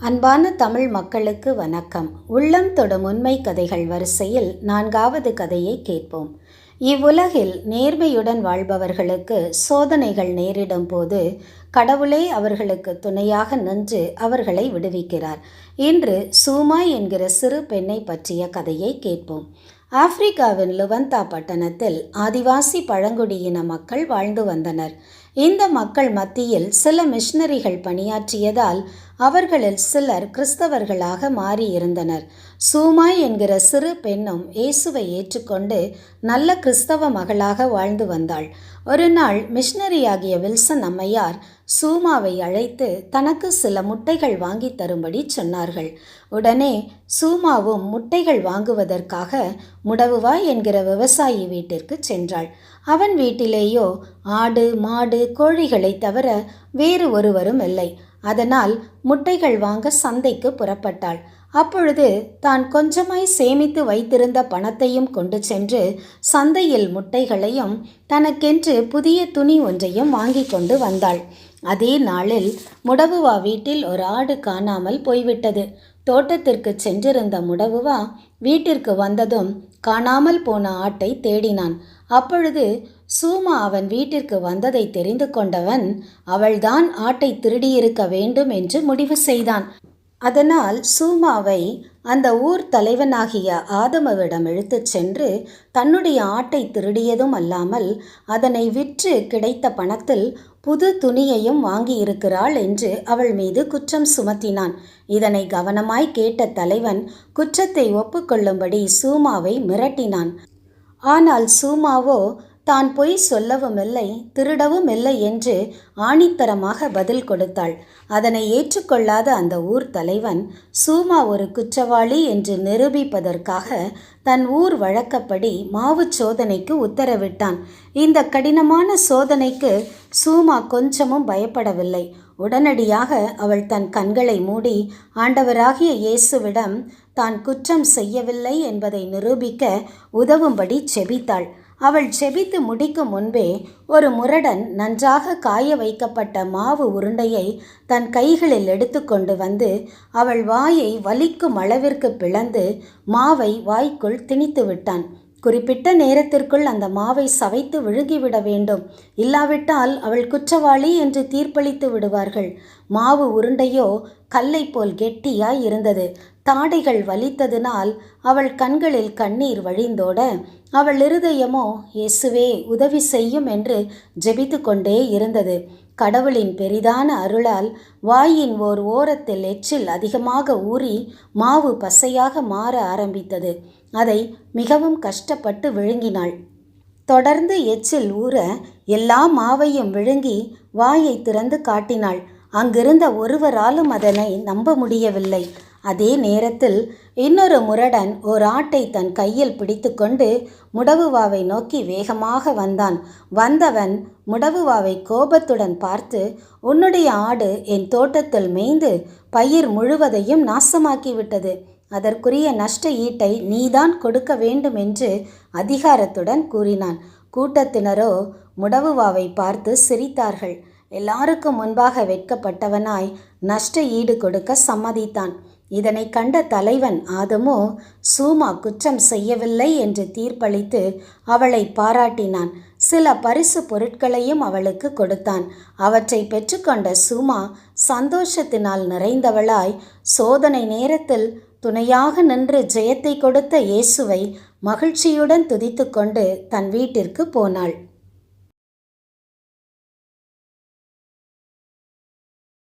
அன்பான தமிழ் மக்களுக்கு வணக்கம். உள்ளம் தொடும் உண்மை கதைகள் வரிசையில் நான்காவது கதையை கேட்போம். இவ்வுலகில் நேர்மையுடன் வாழ்பவர்களுக்கு சோதனைகள் நேரிடும் போது கடவுளே அவர்களுக்கு துணையாக நின்று அவர்களை விடுவிக்கிறார். இன்று சூமா என்கிற சிறு பெண்ணை பற்றிய கதையை கேட்போம். ஆப்பிரிக்காவின் லுவந்தா பட்டணத்தில் ஆதிவாசி பழங்குடியின மக்கள் வாழ்ந்து வந்தனர். இந்த மக்கள் மத்தியில் சில மிஷனரிகள் பணியாற்றியதால் அவர்களில் சிலர் கிறிஸ்தவர்களாக மாறியிருந்தனர். சூமாய் என்கிற சிறு பெண்ணும் இயேசுவை ஏற்றுக்கொண்டு நல்ல கிறிஸ்தவ மகளாக வாழ்ந்து வந்தாள். ஒரு நாள் மிஷனரியாகிய வில்சன் அம்மையார் சூமாவை அழைத்து தனக்கு சில முட்டைகள் வாங்கி தரும்படி சொன்னார்கள். உடனே சூமாவும் முட்டைகள் வாங்குவதற்காக முடவுவா என்கிற விவசாயி வீட்டிற்கு சென்றாள். அவன் வீட்டிலேயோ ஆடு மாடு கோழிகளை தவிர வேறு ஒருவரும் இல்லை. அதனால் முட்டைகள் வாங்க சந்தைக்கு புறப்பட்டாள். அப்பொழுது தான் கொஞ்சமாய் சேமித்து வைத்திருந்த பணத்தையும் கொண்டு சென்று சந்தையில் முட்டைகளையும் தனக்கென்று புதிய துணி ஒன்றையும் வாங்கி கொண்டு வந்தாள். அதே நாளில் முடவுவா வீட்டில் ஒரு ஆடு காணாமல் போய்விட்டது. தோட்டத்திற்கு சென்றிருந்த முடவுவா வீட்டிற்கு வந்ததும் காணாமல் போன ஆட்டை தேடினான். அப்பொழுது சூமா அவன் வீட்டிற்கு வந்ததை தெரிந்து கொண்டவன் அவள்தான் ஆட்டை திருடியிருக்க வேண்டும் என்று முடிவு செய்தான். அதனால் சூமாவை அந்த ஊர் தலைவனாகிய ஆதமவிடம் இழுத்துச் சென்று தன்னுடைய ஆட்டை திருடியதும் அல்லாமல் அதனை விற்று கிடைத்த பணத்தில் புது துணியையும் வாங்கியிருக்கிறாள் என்று அவள் மீது குற்றம் சுமத்தினான். இதனை கவனமாய் கேட்ட தலைவன் குற்றத்தை ஒப்புக்கொள்ளும்படி சூமாவை மிரட்டினான். ஆனால் சூமாவோ தான் பொய் சொல்லவும் இல்லை திருடவும் இல்லை என்று ஆணித்தரமாக பதில் கொடுத்தாள். அதனை ஏற்றுக்கொள்ளாத அந்த ஊர் தலைவன் சூமா ஒரு குற்றவாளி என்று நிரூபிப்பதற்காக தன் ஊர் வழக்கப்படி மாவு சோதனைக்கு உத்தரவிட்டான். இந்த கடினமான சோதனைக்கு சூமா கொஞ்சமும் பயப்படவில்லை. உடனடியாக அவள் தன் கண்களை மூடி ஆண்டவராகிய இயேசுவிடம் தான் குற்றம் செய்யவில்லை என்பதை நிரூபிக்க உதவும்படி செபித்தாள். அவள் செபித்து முடிக்கும் முன்பே ஒரு முரடன் நன்றாக காய வைக்கப்பட்ட மாவு உருண்டையை தன் கைகளில் எடுத்துக்கொண்டு வந்து அவள் வாயை வலிக்கும் அளவிற்கு பிளந்து மாவை வாய்க்குள் திணித்து விட்டான். குறிப்பிட்ட நேரத்திற்குள் அந்த மாவை சவைத்து விழுங்கிவிட வேண்டும். இல்லாவிட்டால் அவள் குற்றவாளி என்று தீர்ப்பளித்து விடுவார்கள். மாவு உருண்டையோ கல்லை போல் கெட்டியாய் இருந்தது தாடைகள் வலித்ததினால் அவள் கண்களில் கண்ணீர் வழிந்தோட அவள் இருதயமோ இயேசுவே உதவி செய்யும் என்று ஜெபித்து கொண்டே இருந்தது. கடவுளின் பெரிதான அருளால் வாயின் ஓர் ஓரத்தில் எச்சில் அதிகமாக ஊறி மாவு பசையாக மாற ஆரம்பித்தது. அதை மிகவும் கஷ்டப்பட்டு விழுங்கினாள். தொடர்ந்து எச்சில் ஊற எல்லா மாவையும் விழுங்கி வாயை திறந்து காட்டினாள். அங்கிருந்த ஒருவராலும் அதனை நம்ப முடியவில்லை. அதே நேரத்தில் இன்னொரு முரடன் ஒரு ஆட்டை தன் கையில் பிடித்துக்கொண்டு முடவுவாவை நோக்கி வேகமாக வந்தான். வந்தவன் முடவுவாவை கோபத்துடன் பார்த்து உன்னுடைய ஆடு என் தோட்டத்தில் மேய்ந்து பயிர் முழுவதையும் நாசமாக்கிவிட்டது. அதற்குரிய நஷ்ட ஈட்டை நீதான் கொடுக்க வேண்டும் என்று அதிகாரத்துடன் கூறினான். கூட்டத்தினரோ முடவுவாவை பார்த்து சிரித்தார்கள். எல்லாருக்கும் முன்பாக வெட்கப்பட்டவனாய் நஷ்ட ஈடு கொடுக்க சம்மதித்தான். இதனை கண்ட தலைவன் ஆதமோ சூமா குற்றம் செய்யவில்லை என்று தீர்ப்பளித்து அவளை பாராட்டினான். சில பரிசு பொருட்களையும் அவளுக்கு கொடுத்தான். அவற்றை பெற்றுக்கொண்ட சூமா சந்தோஷத்தினால் நிறைந்தவளாய் சோதனை நேரத்தில் துணையாக நின்று ஜெயத்தை கொடுத்த இயேசுவை மகிழ்ச்சியுடன் துதித்து கொண்டு தன் வீட்டிற்கு போனாள்.